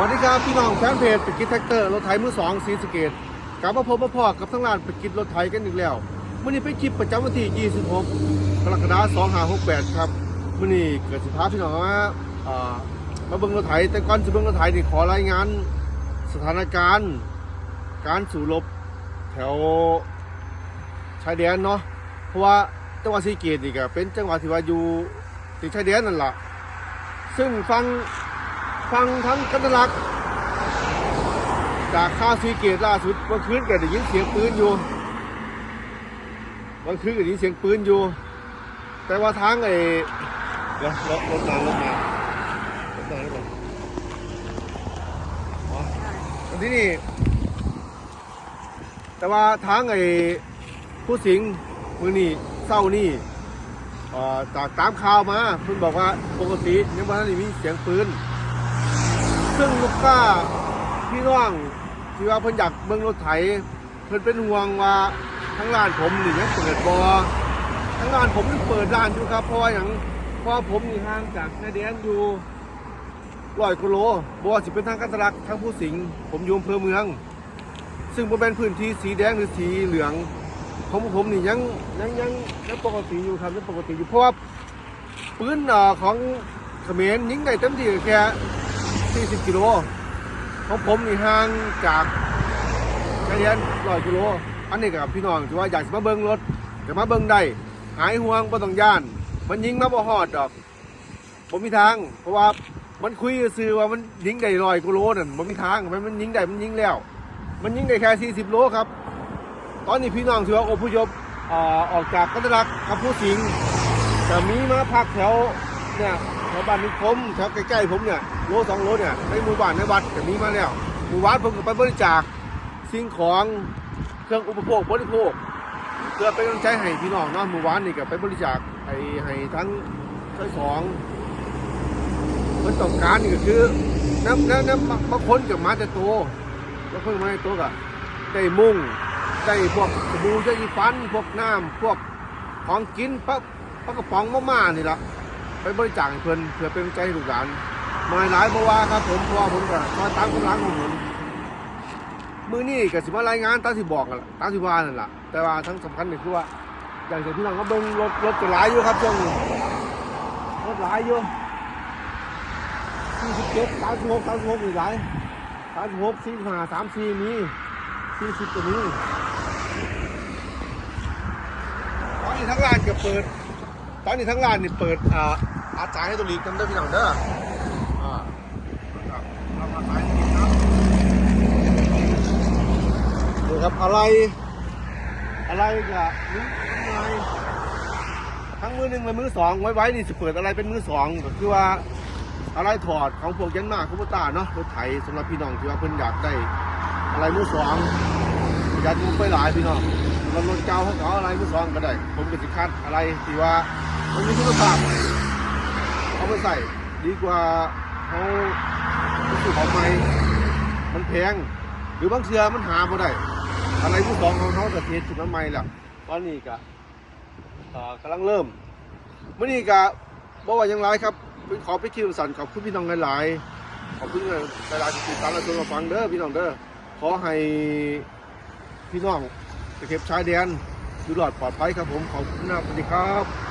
วัสดีครับ พี่น้องแฟนเพจปิกิจแท็กเตอร์รถไถมือสองสีสเกตกลับมาพบมาพอกับทั้งร้านปิกิจรถไถกันอีกแล้วมื่อนี้เป็นคลิปประจำวันที่ 26 กรกฎาคม 2568 ครับมื่อนี้เกิดสิพาพี่น้องมาอ่ามาเบิ่งรถไถแต่ก่อนจะเบิ่งรถไถนี่ขอรายงานสถานการณ์ การสู่รบแถวชายแดนเนาะเพราะว่าจังหวัดศรีสเกตนี่ก็เป็นจังหวัดที่ว่าอยู่ติดชายแดนนั่นแหละซึ่งฟัง ฟังทั้งกันทะลัก จากข้าวซีเกตล่าสุดเมื่อคืนก็ได้ยินเสียงปืนอยู่เมื่อคืนก็ได้ยินเสียงปืนอยู่ แต่ว่าทางไอ้รถรถรถมารถมารถมาแล้วก่อนอ๋ออันที่นี่ แต่ว่าทางไอ้ผู้สิงห์มือนี่เศร้านี่เอ่อจากตามข่าวมาเพิ่นบอกว่าปกติยังไม่ทันได้มีเสียงปืน ซึ่งลูกค้าพี่น้องที่ว่าเพิ่นอยากเบิ่งรถไถเพิ่นเป็นห่วงว่าทั้งร้านผมนี่ยังเปิดบ่ทั้งร้านผมนี่เปิดร้านอยู่ครับเพราะว่าอย่างเพราะว่าผมนี่ห่างจากชายแดนอยู่ร้อยกิโลบ่ว่าสิเป็นทางกันตลักทางผู้สิงห์ผมอยู่อำเภอเมือง ซึ่งบ่เป็นพื้นที่สีแดงหรือสีเหลืองของผมนี่ยังยังยังยังปกติอยู่ครับยังปกติอยู่เพราะว่าปืนเอ่อของเขมรยิงได้เต็มที่ก็แค่ 40 กิโล ของผมนี่ห่างจากชายแดนร้อยกิโล อันนี้กับพี่น้องที่ว่าอยากจะมาเบิ้งรถจะมาเบิ้งได้หายห่วงบ่ต้องย่าน มันยิงมาบ่ฮอดดอกผมมีทาง เพราะว่ามันคุยซื่อว่ามันยิงได้ร้อยกิโลนั่นผมมีทางมันมันยิงได้มันยิงแล้ว มันยิงได้แค่ 40 โลครับ ตอนนี้พี่น้องที่ว่าอพยพอออกจากกันทะลักกับผู้สิงห์จะมีมาพักแถวเนี่ยแถวบ้านนิคมแถวใกล้ๆผมเนี่ย โลสองโลเนี่ยในหมู่บ้านในวัดจะมีมาแล้วหมู่บ้านผมก็ไปบริจาคสิ่งของเครื่องอุปโภคบริโภคเพื่อเป็นกำลังใจให้พี่น้องเนาะหมู่บ้านนี่ก็ไปบริจาคให้ให้ทั้งช่วยสองคนต้องการนี่ก็คือน้ำน้ำน้ำบางคนกับมาแต่โตบางคนมาแต่โตก็ได้มุ่งได้พวกสบู่ยาสีฟัน พวกน้ำพวกของกินปะปะกระป๋องมาม่านี่ละไปบริจาคเพื่อนเพื่อเป็นกำลังใจให้ลูกหลาน มาหลายเพราะว่าครับผมพราะว่าผมก็มาตามกำลังของผมมือนี่ก็สิมารายงานตามที่บอกกันตามที่ว่านั่นแหละแต่ว่าทั้งสำคัญก็คือว่า อย่างเช่นพี่น้องก็เบิ่งรถรถจะหลายอยู่ครับช่วงนี้รถหลายอยู่สี่สิบเจ็ดสามสิบหกสามสิบหกอีกหลายสามสิบหกสี่ห้าสามสี่มีสี่สิบตัวนี้ตอนนี้ทั้งร้านก็เปิด ตอนนี้ทั้งร้านนี่เปิดอ่าอาจารย์ให้ตัวลีกนำเด้พี่น้องเด้อ อ่าครับอะไรอะไรกับมืออะไรทั้งมือหนึ่งและมือสองไว้ไว้นี่จะเปิดอะไรเป็นมือสองก็คือว่าอะไรถอดของพวกยันมาคุปตาเนาะรถไถสำหรับพี่น้องที่ว่าเพิ่นอยากได้ อะไรมือสองอยากดูไปหลายพี่น้องเรารถเก่าเขาก็เอาอะไรมือสองก็ได้ ผมก็จะคัดอะไรที่ว่ามันมีคุณภาพเอาไปใส่ดีกว่า เขาซื้อของใหม่มันแพง หรือบางเทือมันหาบ่ได้อะไรมือสองของเขาจะเทสุดน้ำใหม่แล้วตอนนี้ก็เอ่อกำลังเริ่มเมื่อนี้ก็บอกว่ายังไรครับขอไปคิวสันขอบคุณพี่น้องหลายๆขอบคุณหลายๆที่ติดตามและชมมาฟังเด้อพี่น้องเด้อขอให้พี่น้องตะเข็บชายแดนอยู่รอดปลอดภัยครับผมขอบคุณนะสวัสดีครับ